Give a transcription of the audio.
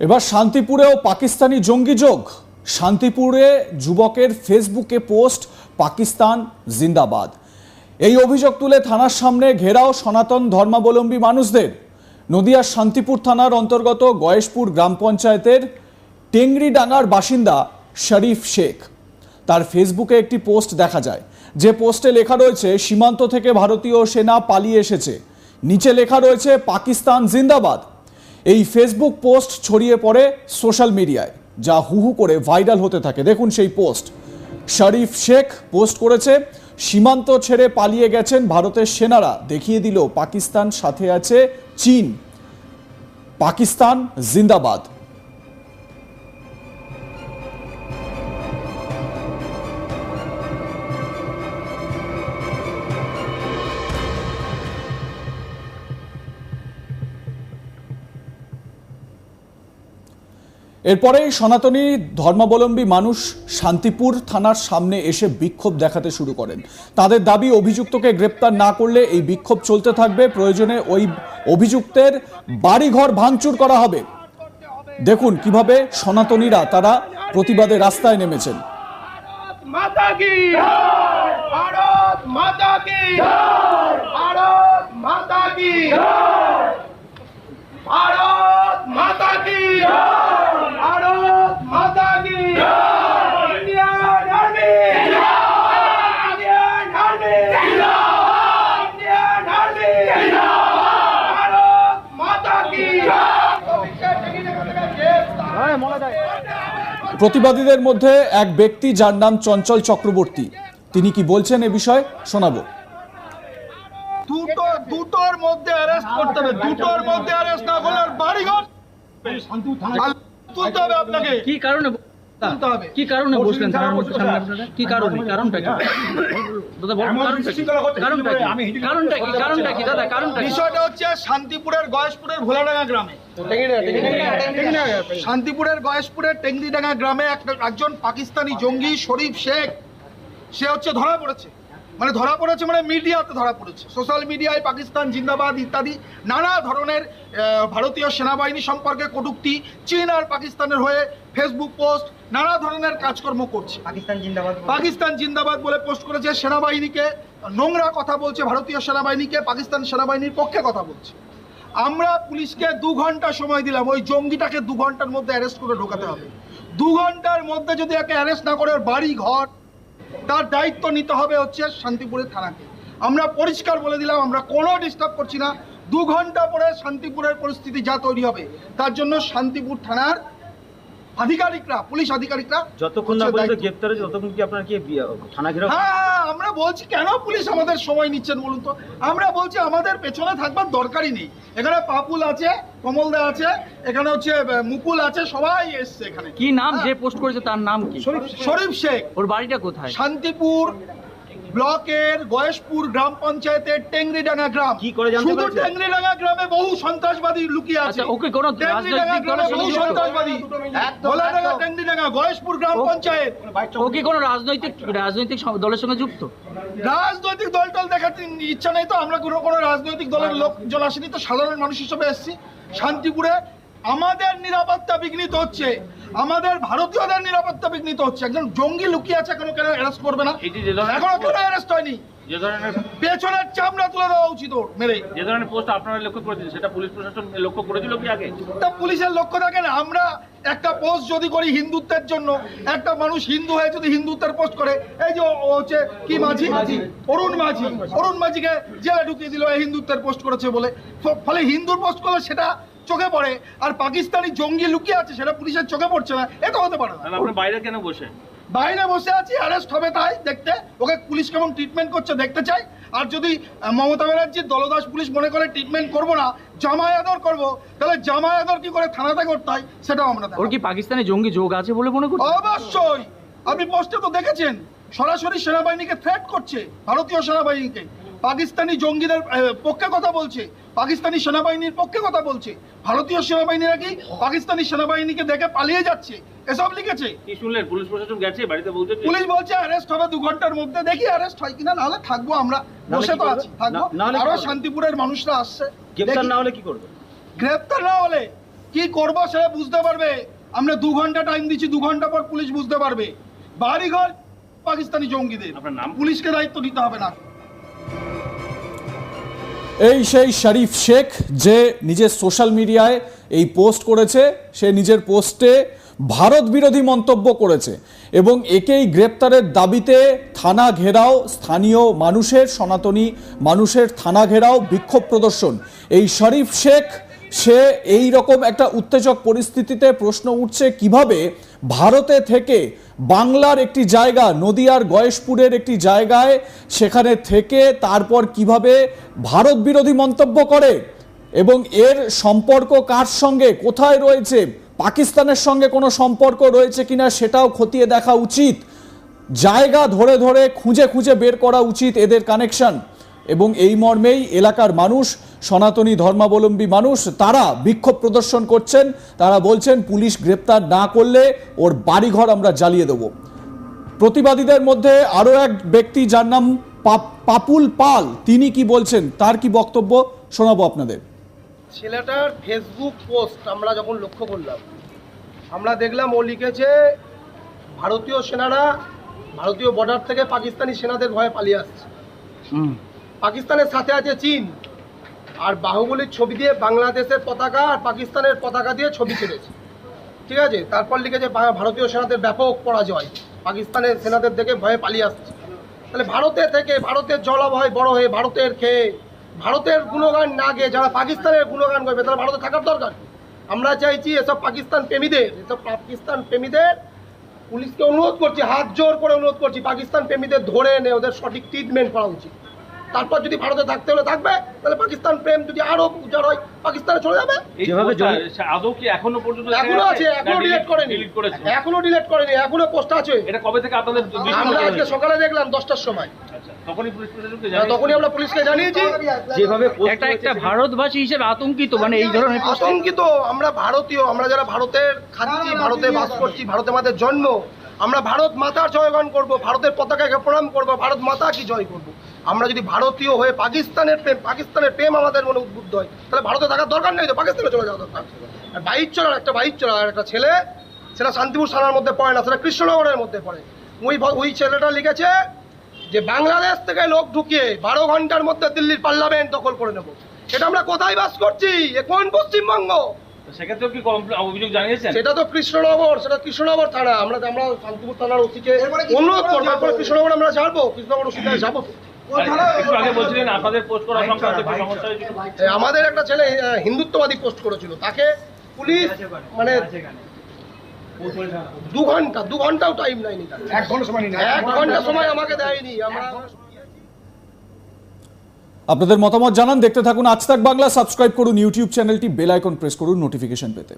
এবার শান্তিপুরেও পাকিস্তানি জঙ্গি যোগ। শান্তিপুরে যুবকের ফেসবুকে পোস্ট, পাকিস্তান জিন্দাবাদ। এই অভিযোগ তুলে থানার সামনে ঘেরাও সনাতন ধর্মাবলম্বী মানুষদের। নদিয়ার শান্তিপুর থানার অন্তর্গত গয়েশপুর গ্রাম পঞ্চায়েতের টেংরিডাঙ্গার বাসিন্দা শরীফ শেখ। তার ফেসবুকে একটি পোস্ট দেখা যায়। যে পোস্টে লেখা রয়েছে, সীমান্ত থেকে ভারতীয় সেনা পালিয়ে এসেছে। নিচে লেখা রয়েছে, পাকিস্তান জিন্দাবাদ। এই ফেসবুক পোস্ট ছড়িয়ে পড়ে সোশ্যাল মিডিয়ায় যা হুহু করে ভাইরাল হতে থাকে। দেখুন সেই পোস্ট শরীফ শেখ পোস্ট করেছে, সীমান্ত ছেড়ে পালিয়ে গেছেন ভারতের সেনারা। দেখিয়ে দিল, পাকিস্তান সাথে আছে চীন। পাকিস্তান জিন্দাবাদ। এরপরে সনাতনী ধর্মাবলম্বী মানুষ শান্তিপুর থানার সামনে এসে বিক্ষোভ দেখাতে শুরু করেন। তাদের দাবি, অভিযুক্তকে গ্রেপ্তার না করলে এই বিক্ষোভ চলতে থাকবে। প্রয়োজনে ওই অভিযুক্তের বাড়িঘর ভাঙচুর করা হবে। দেখুন কীভাবে সনাতনীরা তারা প্রতিবাদে রাস্তায় নেমেছেন। ভারত মাতা কি ভারত মাতা কি ভারত মাতা কি প্রতিবাদীদের মধ্যে এক ব্যক্তি যার নাম চঞ্চল চক্রবর্তী। তিনি কি বলছেন এ বিষয়ে? শোনাবো। দুটো দুটোর মধ্যে অ্যারেস্ট করতে হবে। দুটোর মধ্যে অ্যারেস্ট না করলে বাড়িঘর তুলতে হবে আপনাকে। কি কারণে তুলতে কি কারণে বসলেন থানার মধ্যে সামনে আপনারা? কি কারণে? কারণটা কি? দাদা বলুন কারণটা কি কারণটা কি? কারণটা কি? কারণটা কি দাদা? কারণটা বিষয়টা হচ্ছে শান্তিপুরের গয়েশপুরের ভোলাডাঙ্গা গ্রামে। শান্তিপুরের গয়েশপুরের টেংরিডাঙ্গা গ্রামে একটা- একজন পাকিস্তানি জঙ্গি শরীফ শেখ সে হচ্ছে ধরা পড়েছে। মানে ধরা পড়েছে মানে মিডিয়াতে ধরা পড়েছে। সোশ্যাল মিডিয়ায় পাকিস্তান জিন্দাবাদ ইত্যাদি নানা ধরনের ভারতীয় সেনাবাহিনী সম্পর্কে কটূক্তি চীন আর পাকিস্তানের হয়ে ফেসবুক পোস্ট নানা ধরনের কাজকর্ম করছে। পাকিস্তান জিন্দাবাদ পাকিস্তান জিন্দাবাদ বলে পোস্ট করেছে সেনাবাহিনীকে নোংরা কথা বলছে ভারতীয় সেনাবাহিনীকে পাকিস্তান সেনাবাহিনীর পক্ষে কথা বলছে। আমরা পুলিশকে দু ঘণ্টা সময় দিলাম ওই জঙ্গিটাকে দু ঘণ্টার মধ্যে অ্যারেস্ট করে ঢোকাতে হবে। দু ঘণ্টার মধ্যে যদি একে অ্যারেস্ট না করে ওর বাড়ি ঘর তার দায়িত্ব নিতে হবে হচ্ছে শান্তিপুরের থানাকে আমরা পরিষ্কার বলে দিলাম আমরা কোনো ডিস্টার্ব করছি না দু ঘণ্টা পরে শান্তিপুরের পরিস্থিতি যা তৈরি হবে তার জন্য শান্তিপুর থানার আধিকারিকরা পুলিশ আধিকারিকরা যতক্ষণ না পর্যন্ত দায়িত্ব। গ্রেপ্তার হয়েছে ততক্ষণ কি আপনার কি থানা ঘেরাও হ্যাঁ আমরা বলছি কেন পুলিশ আমাদের সময় নিচ্ছেন বলুন তো? আমরা বলছি আমাদের পেছনে থাকবার দরকারই নেই। এখানে পাপুল আছে কমলদা আছে এখানে হচ্ছে মুকুল আছে সবাই এসছে এখানে। কি নাম? যে পোস্ট করেছে তার নাম কি? শরীফ শেখ। ওর বাড়িটা কোথায়? শান্তিপুর ব্লকের গয়েশপুর গ্রাম পঞ্চায়েতের টেংরিডাঙ্গা গ্রাম। কি করে জানতে শুধু পেরেছেন? টেংরিডাঙ্গা গ্রামে বহু সন্ত্রাসবাদী লুকিয়ে আছে। আচ্ছা, ওকে কোনো টেংরিডাঙ্গা রাজনৈতিক গ্রামে দলের বহু সঙ্গে যুক্ত? সন্ত্রাসবাদী। ভোলাডাঙ্গা টেংরিডাঙ্গা গয়েশপুর গ্রাম পঞ্চায়েত। ও কি কোনো রাজনৈতিক রাজনৈতিক দলের সঙ্গে যুক্ত? রাজনৈতিক দল টল দেখার ইচ্ছা নেই তো আমরা কোনো কোনো রাজনৈতিক দলের লোকজন আসেনি তো সাধারণ মানুষ হিসেবে এসেছি। শান্তিপুরে আমাদের নিরাপত্তা বিঘ্নিত হচ্ছে। আমাদের ভারতীয়দের নিরাপত্তা বিঘ্নিত হচ্ছে। একজন জঙ্গি লুকিয়ে আছে এখনও কেন অ্যারেস্ট করবে না? এখনও কেন অ্যারেস্ট হয়নি? যে ধরনের পেছনের চামড়া তুলে দেওয়া উচিত ওর মেরে। যে ধরনের পোস্ট আপনারা লক্ষ্য করেছেন সেটা পুলিশ প্রশাসন লক্ষ্য করেছিল কি আগে? তা পুলিশের লক্ষ্য থাকে না। আমরা একটা পোস্ট যদি করি হিন্দুত্বের জন্য একটা মানুষ হিন্দু হয়ে যদি হিন্দুত্বের পোস্ট করে এই যে ও- ও হচ্ছে কি মাঝি? অরুণ মাঝি। অরুণ মাঝিকে জেলে ঢুকিয়ে দিল হিন্দুত্বের পোস্ট করেছে বলে। ফলে হিন্দুর পোস্ট করলে সেটা চোখে পড়ে আর পাকিস্তানি জঙ্গি লুকিয়ে আছে সেটা পুলিশের চোখে পড়ছে না এটা হতে পারে না। আপনার বাইরে কেন বসে? বাইরে বসে আছি অ্যারেস্ট হবে তাই দেখতে। ওকে পুলিশ কেমন ট্রিটমেন্ট করছে দেখতে চাই। আর যদি মমতা ব্যানার্জির দলদাস পুলিশ মনে করে ট্রিটমেন্ট করব না জামাই আদর করব তাহলে জামাই আদর কি করে থানাতে করতে হয় সেটাও আমরা। ওর কি পাকিস্তানি জঙ্গি যোগ আছে বলে মনে করছেন? অবশ্যই! আপনি পোস্টে তো দেখেছেন সরাসরি সেনাবাহিনীকে থ্রেট করছে ভারতীয় সেনাবাহিনীকে। পাকিস্তানি জঙ্গিদের পক্ষে কথা বলছে। পাকিস্তানি সেনাবাহিনীর পক্ষে কথা বলছে। ভারতীয় সেনাবাহিনী নাকি পাকিস্তানি সেনাবাহিনীকে দেখে পালিয়ে যাচ্ছে? এসব লিখেছে। কি শুনলেন? পুলিশ প্রশাসন গেছে বাড়িতে বলছে পুলিশ বলছে অ্যারেস্ট হবে দু ঘণ্টার মধ্যে দেখি অ্যারেস্ট হয় কিনা নাহলে থাকব আমরা। বসে তো আছি থাকব। আরও শান্তিপুরের মানুষরা আসছে। গ্রেপ্তার না হলে কি করবে? গ্রেপ্তার না হলে কি করব সে বুঝতে পারবে। আমরা দু ঘণ্টা টাইম দিচ্ছি দু ঘণ্টা পর পুলিশ বুঝতে পারবে। বাড়িঘর পাকিস্তানি জঙ্গিদের। পুলিশকে দায়িত্ব নিতে হবে না। এই সেই শরীফ শেখ যে নিজের সোশ্যাল মিডিয়ায় এই পোস্ট করেছে, সে নিজের পোস্টে ভারত বিরোধী মন্তব্য করেছে এবং একেই গ্রেপ্তারের দাবিতে থানা ঘেরাও স্থানীয় মানুষের সনাতনী মানুষের থানা ঘেরাও বিক্ষোভ প্রদর্শন। এই শরীফ শেখ সে এই রকম একটা উত্তেজক পরিস্থিতিতে প্রশ্ন উঠছে কীভাবে ভারতে থেকে বাংলার একটি জায়গা, নদিয়ার গয়েশপুরের একটি জায়গায় সেখানে থেকে তারপর কীভাবে ভারত বিরোধী মন্তব্য করে এবং এর সম্পর্ক কার সঙ্গে, কোথায় রয়েছে, পাকিস্তানের সঙ্গে কোনো সম্পর্ক রয়েছে কিনা সেটাও খতিয়ে দেখা উচিত। জায়গা ধরে ধরে খুঁজে খুঁজে বের করা উচিত এদের কানেকশন এবং এই মর্মেই এলাকার মানুষ সনাতনী ধর্মাবলম্বী মানুষ তারা বিক্ষোভ প্রদর্শন করছেন। তারা বলছেন পুলিশ গ্রেপ্তার না করলে ওর বাড়িঘর আমরা জ্বালিয়ে দেব। প্রতিবাদীদের মধ্যে আরও এক ব্যক্তি যার নাম পাপ- পাপুল পাল তিনি কি বলছেন তার কি বক্তব্য? শোনাবো আপনাদের। ছেলেটার ফেসবুক পোস্ট আমরা যখন লক্ষ্য করলাম আমরা দেখলাম ও লিখেছে ভারতীয় সেনারা ভারতীয় বর্ডার থেকে পাকিস্তানি সেনাদের ভয়ে পালিয়ে আসছে। পাকিস্তানের সাথে আছে চীন। আর বাহুবলীর ছবি দিয়ে বাংলাদেশের পতাকা আর পাকিস্তানের পতাকা দিয়ে ছবি ছেড়েছে। ঠিক আছে? তারপর লিখেছে ভারতীয় সেনাদের ব্যাপক পরাজয়। পাকিস্তানের সেনাদের দেখে ভয়ে পালিয়ে আসছে। তাহলে ভারতে থেকে ভারতের জলভয় বড় হয়ে ভারতের খেয়ে, ভারতের গুণগান না গিয়ে যারা পাকিস্তানের গুণগান করবে তারা ভারতে থাকার দরকার আমরা চাইছি এসব পাকিস্তান প্রেমীদের, এসব পাকিস্তান প্রেমীদের, পুলিশকে অনুরোধ করছি, হাত জোর করে অনুরোধ করছি, পাকিস্তান প্রেমীদের ধরে এনে ওদের সঠিক ট্রিটমেন্ট করা উচিত। তারপর যদি ভারতে থাকতে হলে থাকবে তাহলে পাকিস্তান প্রেম যদি আরও উজাড় হয় পাকিস্তানে চলে যাবে। যেভাবে আদৌ কি এখনও পর্যন্ত এখনও আছে এখনও ডিলিট করেনি। এখনও ডিলিট করেনি এখনও পোস্ট আছে। এটা কবে থেকে আপনাদের আমরা আজকে সকালে দেখলাম দশটার সময়। আচ্ছা, তখনই পুলিশ প্রশাসনকে জানিয়েছেন? তখনই আমরা পুলিশকে জানিয়েছি। যেভাবে post একটা একটা ভারতবাসী হিসেবে আতঙ্কিত মানে এই ধরনের আতঙ্কিত আমরা ভারতীয় আমরা যারা ভারতের খাচ্ছি ভারতে বাস করছি ভারতে আমাদের জন্ম আমরা ভারত মাতার জয়গান করব ভারতের পতাকাকে প্রণাম করব ভারত মাতা কি জয় করব। আমরা যদি ভারতীয় হয়ে পাকিস্তানের প্রেম পাকিস্তানের প্রেম আমাদের মনে উদ্বুদ্ধ হয় তাহলে ভারতে থাকার দরকার নেই তো পাকিস্তানে চলে যাওয়া দরকার। আর বাইক চলার একটা বাইক চলার একটা ছেলে সেটা শান্তিপুর থানার মধ্যে পড়ে না সেটা কৃষ্ণনগরের মধ্যে পড়ে। ওই ওই ছেলেটা লিখেছে যে বাংলাদেশ থেকে লোক ঢুকিয়ে বারো ঘণ্টার মধ্যে দিল্লির পার্লামেন্ট দখল করে নেব। এটা আমরা কোথায় বাস করছি? এ কোন পশ্চিমবঙ্গ? সেক্ষেত্রে কি অভিযোগ জানিয়েছেন? সেটা তো কৃষ্ণনগর সেটা কৃষ্ণনগর থানা। আমরা আমরা শান্তিপুর থানার ওসিকে অনুরোধ করব কৃষ্ণনগর আমরা যাব কৃষ্ণনগর ওসিকে যাব। আমাদের একটা ছেলে হিন্দুত্ববাদী পোস্ট করেছিল। তাকে পুলিশ মানে দু ঘণ্টা দু ঘন্টাও টাইম নেয়নি এক ঘণ্টা সময় এক ঘণ্টা সময় আমাকে দেয়নি আমরা আপনাদের মতামত জানান দেখতে থাকুন আজ তাক বাংলা সাবস্ক্রাইব করুন ইউটিউব চ্যানেলটি বেল আইকন প্রেস করুন নোটিফিকেশন পেতে।